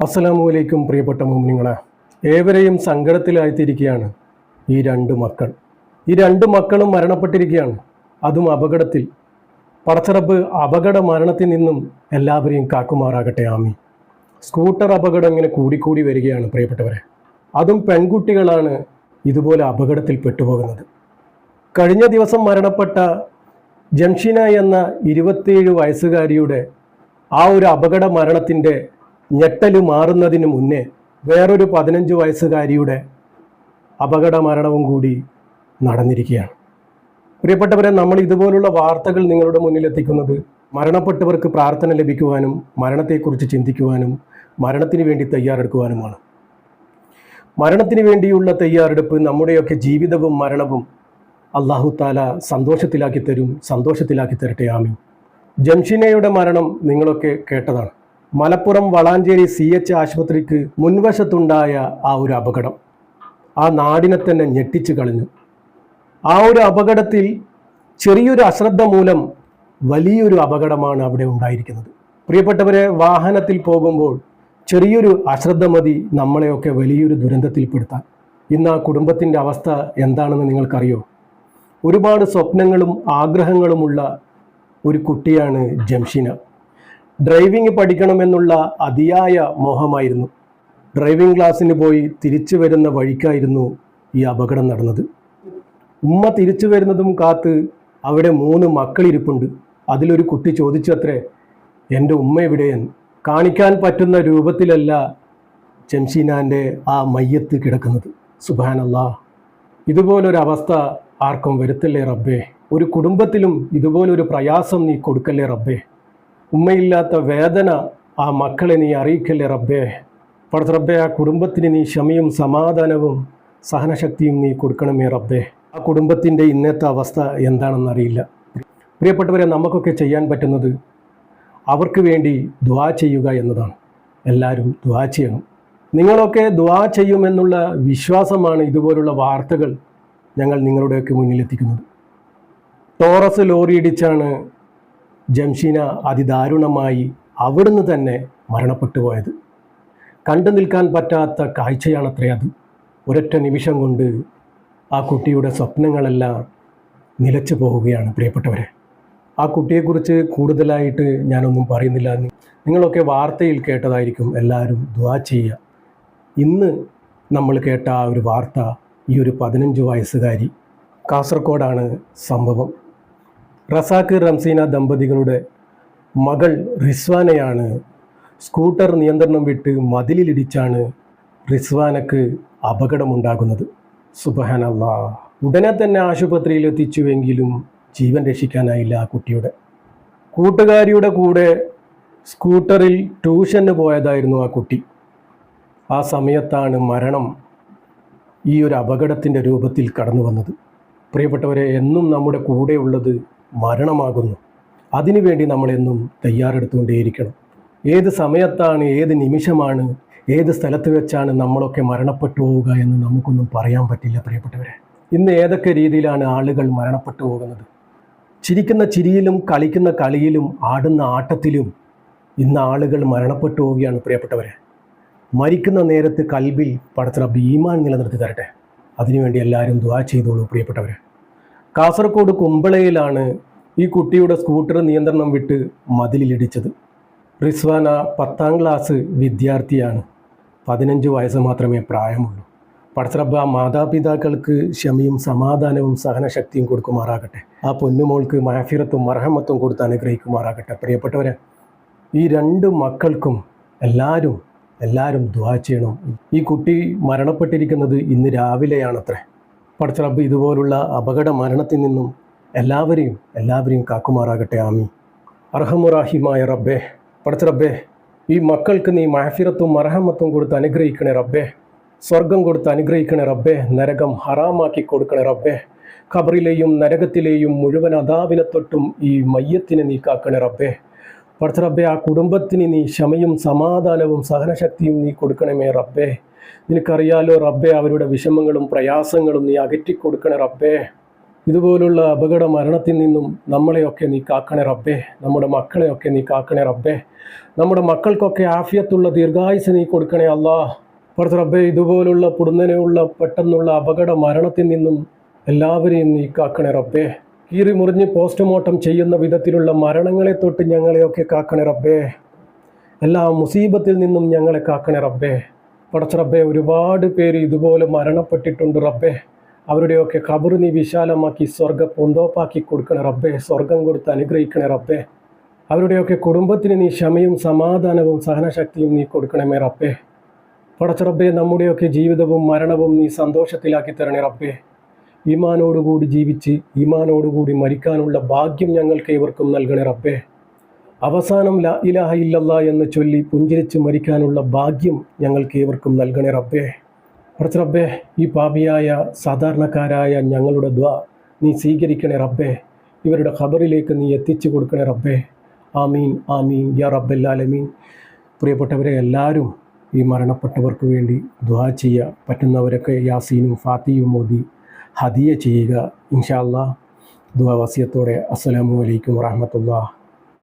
അസ്സലാമു അലൈക്കും പ്രിയപ്പെട്ട മോമിനിങ്ങളെ ഏവരെയും സങ്കടത്തിലായിത്തിരിക്കുകയാണ് ഈ രണ്ട് മക്കൾ. ഈ രണ്ട് മക്കളും മരണപ്പെട്ടിരിക്കുകയാണ്. അതും അപകടത്തിൽ. പടച്ചറബ് അപകട മരണത്തിൽ നിന്നും എല്ലാവരെയും കാക്കുമാറാകട്ടെ ആമി സ്കൂട്ടർ അപകടം ഇങ്ങനെ കൂടിക്കൂടി വരികയാണ് പ്രിയപ്പെട്ടവരെ. അതും പെൺകുട്ടികളാണ് ഇതുപോലെ അപകടത്തിൽ പെട്ടുപോകുന്നത്. കഴിഞ്ഞ ദിവസം മരണപ്പെട്ട ജംഷീന എന്ന ഇരുപത്തിയേഴ് വയസ്സുകാരിയുടെ ആ ഒരു അപകട മരണത്തിന്റെ ഞെട്ടൽ മാറുന്നതിന് മുന്നേ വേറൊരു പതിനഞ്ച് വയസ്സുകാരിയുടെ അപകട മരണവും കൂടി നടന്നിരിക്കുകയാണ്. പ്രിയപ്പെട്ടവരെ നമ്മൾ ഇതുപോലുള്ള വാർത്തകൾ നിങ്ങളുടെ മുന്നിൽ എത്തിക്കുന്നത് മരണപ്പെട്ടവർക്ക് പ്രാർത്ഥന ലഭിക്കുവാനും മരണത്തെക്കുറിച്ച് ചിന്തിക്കുവാനും മരണത്തിന് വേണ്ടി തയ്യാറെടുക്കുവാനുമാണ്. മരണത്തിന് വേണ്ടിയുള്ള തയ്യാറെടുപ്പ് നമ്മുടെയൊക്കെ ജീവിതവും മരണവും അള്ളാഹു താല സന്തോഷത്തിലാക്കി തരും സന്തോഷത്തിലാക്കി തരട്ടെ. ആമി ജംഷിനയുടെ മരണം നിങ്ങളൊക്കെ കേട്ടതാണ്. മലപ്പുറം വളാഞ്ചേരി സി എച്ച് ആശുപത്രിക്ക് മുൻവശത്തുണ്ടായ ആ ഒരു അപകടം. ആ നാടിനെ തന്നെ ഞെട്ടിച്ചു കളഞ്ഞു. ആ ഒരു അപകടത്തിൽ ചെറിയൊരു അശ്രദ്ധ മൂലം വലിയൊരു അപകടമാണ് അവിടെ ഉണ്ടായിരിക്കുന്നത്. പ്രിയപ്പെട്ടവരെ വാഹനത്തിൽ പോകുമ്പോൾ ചെറിയൊരു അശ്രദ്ധ മതി നമ്മളെയൊക്കെ വലിയൊരു ദുരന്തത്തിൽപ്പെടുത്താൻ. ഇന്ന് ആ കുടുംബത്തിന്റെ അവസ്ഥ എന്താണെന്ന് നിങ്ങൾക്കറിയോ? ഒരുപാട് സ്വപ്നങ്ങളും ആഗ്രഹങ്ങളുമുള്ള ഒരു കുട്ടിയാണ് ജംഷിന. ഡ്രൈവിംഗ് പഠിക്കണമെന്നുള്ള അതിയായ മോഹമായിരുന്നു. ഡ്രൈവിംഗ് ക്ലാസ്സിന് പോയി തിരിച്ചു വരുന്ന വഴിക്കായിരുന്നു ഈ അപകടം നടന്നത്. ഉമ്മ തിരിച്ചു വരുന്നതും കാത്ത് അവിടെ മൂന്ന് മക്കളിരിപ്പുണ്ട്. അതിലൊരു കുട്ടി ചോദിച്ചത്രേ എന്റെ ഉമ്മ എവിടെയെന്ന്? കാണിക്കാൻ പറ്റുന്ന രൂപത്തിലല്ല ജംഷീനാന്റെ ആ മയ്യത്ത് കിടക്കുന്നത്. സുബാനല്ലാ ഇതുപോലൊരു അവസ്ഥ ആർക്കും വരുത്തല്ലേ റബ്ബേ? ഒരു കുടുംബത്തിലും ഇതുപോലൊരു പ്രയാസം നീ കൊടുക്കല്ലേ റബ്ബേ? ഉമ്മയില്ലാത്ത വേദന ആ മക്കളെ നീ അറിയിക്കല്ലേ റബ്ബേ? പടത്ത് റബ്ബേ ആ കുടുംബത്തിന് നീ ക്ഷമയും സമാധാനവും സഹനശക്തിയും നീ കൊടുക്കണമേ റബ്ബേ. ആ കുടുംബത്തിന്റെ ഇന്നത്തെ അവസ്ഥ എന്താണെന്നറിയില്ല പ്രിയപ്പെട്ടവരെ നമുക്കൊക്കെ ചെയ്യാൻ പറ്റുന്നത് അവർക്ക് വേണ്ടി ദ്വാ ചെയ്യുക എന്നതാണ്. എല്ലാവരും ദ്വാ ചെയ്യണം. നിങ്ങളൊക്കെ ദ്വാ ചെയ്യുമെന്നുള്ള വിശ്വാസമാണ് ഇതുപോലുള്ള വാർത്തകൾ ഞങ്ങൾ നിങ്ങളുടെയൊക്കെ മുന്നിലെത്തിക്കുന്നത്. ടോറസ് ലോറി ഇടിച്ചാണ് ജംഷീന അതിദാരുണമായി അവിടുന്ന് തന്നെ മരണപ്പെട്ടു പോയത്. കണ്ടു നിൽക്കാൻ പറ്റാത്ത കാഴ്ചയാണത്രേ അത്. ഒരൊറ്റ നിമിഷം കൊണ്ട് ആ കുട്ടിയുടെ സ്വപ്നങ്ങളെല്ലാം നിലച്ചു പോവുകയാണ് പ്രിയപ്പെട്ടവരെ. ആ കുട്ടിയെക്കുറിച്ച് കൂടുതലായിട്ട് ഞാനൊന്നും പറയുന്നില്ല. നിങ്ങളൊക്കെ വാർത്തയിൽ കേട്ടതായിരിക്കും എല്ലാവരും ദ്വാ ചെയ്യുക. ഇന്ന് നമ്മൾ കേട്ട ആ ഒരു വാർത്ത ഈ ഒരു പതിനഞ്ച് വയസ്സുകാരി കാസർഗോഡാണ് സംഭവം. റസാഖ് റംസീന ദമ്പതികളുടെ മകൾ റിസ്വാനയാണ് സ്കൂട്ടർ നിയന്ത്രണം വിട്ട് മതിലിലിടിച്ചാണ് റിസ്വാനക്ക് അപകടമുണ്ടാകുന്നത്. സുബഹാനല്ല. ഉടനെ തന്നെ ആശുപത്രിയിൽ എത്തിച്ചുവെങ്കിലും ജീവൻ രക്ഷിക്കാനായില്ല ആ കുട്ടിയുടെ. കൂട്ടുകാരിയുടെ കൂടെ സ്കൂട്ടറിൽ ട്യൂഷന് പോയതായിരുന്നു ആ കുട്ടി. ആ സമയത്താണ് മരണം ഈ ഒരു അപകടത്തിന്റെ രൂപത്തിൽ കടന്നു വന്നത് പ്രിയപ്പെട്ടവരെ എന്നും നമ്മുടെ കൂടെയുള്ളത് മരണമാകുന്നു. അതിനുവേണ്ടി നമ്മളെന്നും തയ്യാറെടുത്തുകൊണ്ടേയിരിക്കണം. ഏത് സമയത്താണ് ഏത് നിമിഷമാണ് ഏത് സ്ഥലത്ത് വെച്ചാണ് നമ്മളൊക്കെ മരണപ്പെട്ടു പോവുക എന്ന് നമുക്കൊന്നും പറയാൻ പറ്റില്ല പ്രിയപ്പെട്ടവരെ. ഇന്ന് ഏതൊക്കെ രീതിയിലാണ് ആളുകൾ മരണപ്പെട്ടു പോകുന്നത്? ചിരിക്കുന്ന ചിരിയിലും കളിക്കുന്ന കളിയിലും ആടുന്ന ആട്ടത്തിലും ഇന്ന് ആളുകൾ മരണപ്പെട്ടു പോവുകയാണ് പ്രിയപ്പെട്ടവരെ. മരിക്കുന്ന നേരത്ത് കൽബിൽ പടച്ച ഭീമാൻ നിലനിർത്തി തരട്ടെ. അതിനുവേണ്ടി എല്ലാവരും ദ്വാ ചെയ്തോളൂ പ്രിയപ്പെട്ടവരെ. കാസർഗോഡ് കുമ്പളയിലാണ് ഈ കുട്ടിയുടെ സ്കൂട്ടർ നിയന്ത്രണം വിട്ട് മതിലിലിടിച്ചത് റിസ്വാന പത്താം ക്ലാസ് വിദ്യാർത്ഥിയാണ്. പതിനഞ്ച് വയസ്സ് മാത്രമേ പ്രായമുള്ളൂ. പടച്ചറബ്ബ മാതാപിതാക്കൾക്ക് ക്ഷമയും സമാധാനവും സഹനശക്തിയും കൊടുക്കുമാറാകട്ടെ. ആ പൊന്നുമോൾക്ക് മഹഫിറത്തും മർഹമത്തും കൊടുത്ത് അനുഗ്രഹിക്കുമാറാകട്ടെ. പ്രിയപ്പെട്ടവരെ ഈ രണ്ട് മക്കൾക്കും എല്ലാവരും എല്ലാവരും ദ്വാ ചെയ്യണം. ഈ കുട്ടി മരണപ്പെട്ടിരിക്കുന്നത് ഇന്ന് രാവിലെയാണത്രേ. പടച്ചറബ്ബ് ഇതുപോലുള്ള അപകട മരണത്തിൽ നിന്നും എല്ലാവരെയും എല്ലാവരെയും കാക്കുമാറാകട്ടെ ആമി അർഹമുറാഹിമായ റബ്ബേ പടച്ചറബ്ബേ ഈ മക്കൾക്ക് നീ മാഫിറത്തും അർഹമത്വം കൊടുത്ത് അനുഗ്രഹിക്കണേ റബ്ബേ. സ്വർഗം കൊടുത്ത് അനുഗ്രഹിക്കണേ റബ്ബേ. നരകം ഹറാമാക്കി കൊടുക്കണേ റബ്ബേ. ഖബറിലെയും നരകത്തിലെയും മുഴുവൻ അതാവിനെ തൊട്ടും ഈ മയ്യത്തിനെ നീ കാക്കണേ റബ്ബേ. പടച്ചറബ്ബെ ആ കുടുംബത്തിന് നീ ക്ഷമയും സമാധാനവും സഹനശക്തിയും നീ കൊടുക്കണമേ റബ്ബേ. നിനക്കറിയാലോ റബ്ബെ അവരുടെ വിഷമങ്ങളും പ്രയാസങ്ങളും നീ അകറ്റിക്കൊടുക്കണേ റബ്ബേ. ഇതുപോലുള്ള അപകട മരണത്തിൽ നിന്നും നമ്മളെയൊക്കെ നീ കാക്കണേ റബ്ബേ. നമ്മുടെ മക്കളെയൊക്കെ നീ കാക്കണേ റബ്ബേ. നമ്മുടെ മക്കൾക്കൊക്കെ ആഫിയത്തുള്ള ദീർഘായുസ് നീ കൊടുക്കണേ അല്ലാ. പുറത്ത് റബ്ബേ ഇതുപോലുള്ള പുടുന്നനെയുള്ള പെട്ടെന്നുള്ള അപകട മരണത്തിൽ നിന്നും എല്ലാവരെയും നീ കാക്കണേ റബ്ബേ. കീറി മുറിഞ്ഞ് പോസ്റ്റ്മോർട്ടം ചെയ്യുന്ന വിധത്തിലുള്ള മരണങ്ങളെ തൊട്ട് ഞങ്ങളെയൊക്കെ കാക്കണേ റബ്ബേ. എല്ലാ മുസീബത്തിൽ നിന്നും ഞങ്ങളെ കാക്കണേ റബ്ബേ. പടച്ച റബ്ബെ ഒരുപാട് പേര് ഇതുപോലെ മരണപ്പെട്ടിട്ടുണ്ട് റബ്ബെ. അവരുടെയൊക്കെ കബർ നീ വിശാലമാക്കി സ്വർഗ പൊന്തോപ്പാക്കി കൊടുക്കണേ റബ്ബെ. സ്വർഗം കൊടുത്ത് അനുഗ്രഹിക്കണേ റബ്ബെ. അവരുടെയൊക്കെ കുടുംബത്തിന് നീ ക്ഷമയും സമാധാനവും സഹനശക്തിയും നീ കൊടുക്കണമേ റബ്ബെ. പടച്ച റബ്ബെ നമ്മുടെയൊക്കെ ജീവിതവും മരണവും നീ സന്തോഷത്തിലാക്കി തരണേ റബ്ബെ. ഈമാനോടുകൂടി ജീവിച്ച് ഈമാനോടുകൂടി മരിക്കാനുള്ള ഭാഗ്യം ഞങ്ങൾക്ക് ഇവർക്കും നൽകണേ റബ്ബേ. അവസാനം ലാ ഇലാഹ ഇല്ലല്ല എന്ന് ചൊല്ലി പുഞ്ചിരിച്ച് മരിക്കാനുള്ള ഭാഗ്യം ഞങ്ങൾക്ക് ഏവർക്കും നൽകണേ റബ്ബേ. കുറച്ച് റബ്ബേ ഈ പാപിയായ സാധാരണക്കാരായ ഞങ്ങളുടെ ദ്വ നീ സ്വീകരിക്കണേ റബ്ബേ. ഇവരുടെ ഖബറിലേക്ക് നീ എത്തിച്ചു കൊടുക്കണേ റബ്ബേ. ആമീൻ ആമീൻ യാ റബ്ബല്ലാലമീൻ. പ്രിയപ്പെട്ടവരെ എല്ലാവരും ഈ മരണപ്പെട്ടവർക്ക് വേണ്ടി ദ്വാ ചെയ്യുക പറ്റുന്നവരൊക്കെ യാസീനും ഫാത്തിയും മോദി ഹദിയ ചെയ്യുക. ഇൻഷാ അല്ലാ ദുവാ വസിയത്തോടെ. അസ്സലാമു അലൈക്കും വറഹമത്തുള്ള